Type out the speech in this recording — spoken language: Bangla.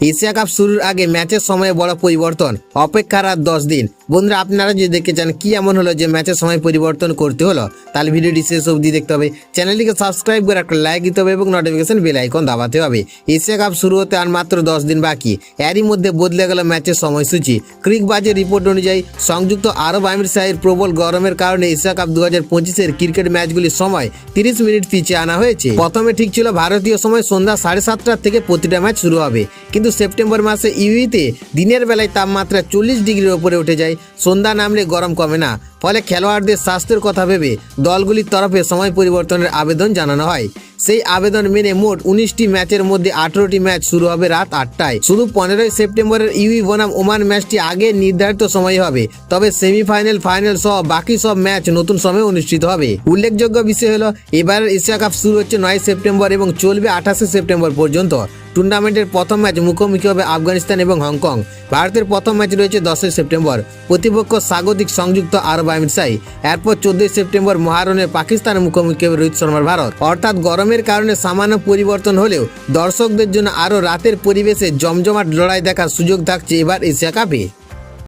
এশিয়া কাপ শুরুর আগে ম্যাচের সময়ে বড় পরিবর্তন, অপেক্ষার আর দশ দিন। বন্ধুরা, আপনারা যদি দেখতে চান কি এমন হলো যে ম্যাচের সময় পরিবর্তন করতে হলো, তাহলে ভিডিওটি শেষ অবধি দেখতে হবে। চ্যানেলটিকে সাবস্ক্রাইব করে একটা লাইক দিতে হবে এবং নোটিফিকেশন বেল আইকন দাবাতে হবে। এশিয়া কাপ শুরু হতে আর মাত্র দশ দিন বাকি। এরই মধ্যে বদলে গেল ম্যাচের সময়সূচি। ক্রিকবাজের রিপোর্ট অনুযায়ী সংযুক্ত আরব আমির শাহের প্রবল গরমের কারণে এশিয়া কাপ দু হাজার পঁচিশের ক্রিকেট ম্যাচগুলির সময় তিরিশ মিনিট পিছিয়ে আনা হয়েছে। প্রথমে ঠিক ছিল ভারতীয় সময় সন্ধ্যা সাড়ে সাতটার থেকে প্রতিটা ম্যাচ শুরু হবে। কিন্তু সেপ্টেম্বর মাসে ইউইতে দিনের বেলায় তাপমাত্রা চল্লিশ ডিগ্রির ওপরে উঠে যায়। সন্ধ্যা নামলে গরম কমে না। ফলে খেলোয়াড়দের স্বাস্থ্যের কথা ভেবে দলগুলির তরফে সময় পরিবর্তনের আবেদন জানানো হয়। সেই আবেদন মেনে মোট উনিশটি ম্যাচের মধ্যে আঠারোটি ম্যাচ শুরু হবে রাত আটটায়। শুধু পনেরোই সেপ্টেম্বরের ইউই বনাম ওমান ম্যাচটি আগে নির্ধারিত সময় হবে, তবে সেমিফাইনাল, ফাইনাল সহ বাকি সব ম্যাচ নতুন সময়ে অনুষ্ঠিত হবে। উল্লেখযোগ্য বিষয় হলো, এবারের এশিয়া কাপ শুরু হচ্ছে নয় সেপ্টেম্বর এবং চলবে আঠাশে সেপ্টেম্বর পর্যন্ত। টুর্নামেন্টের প্রথম ম্যাচ মুখোমুখি হবে আফগানিস্তান এবং হংকং। ভারতের প্রথম ম্যাচ রয়েছে দশই সেপ্টেম্বর। প্রতিপক্ষ স্বাগতিক সংযুক্ত আরব আমিরশাহী এরপর চোদ্দই সেপ্টেম্বর মহারণে পাকিস্তানের মুখোমুখি হবে রোহিত শর্মার ভারত। অর্থাৎ গরমের কারণে সামান্য পরিবর্তন হলেও দর্শকদের জন্য আরও রাতের পরিবেশে জমজমাট লড়াই দেখার সুযোগ থাকছে এবার এশিয়া কাপে।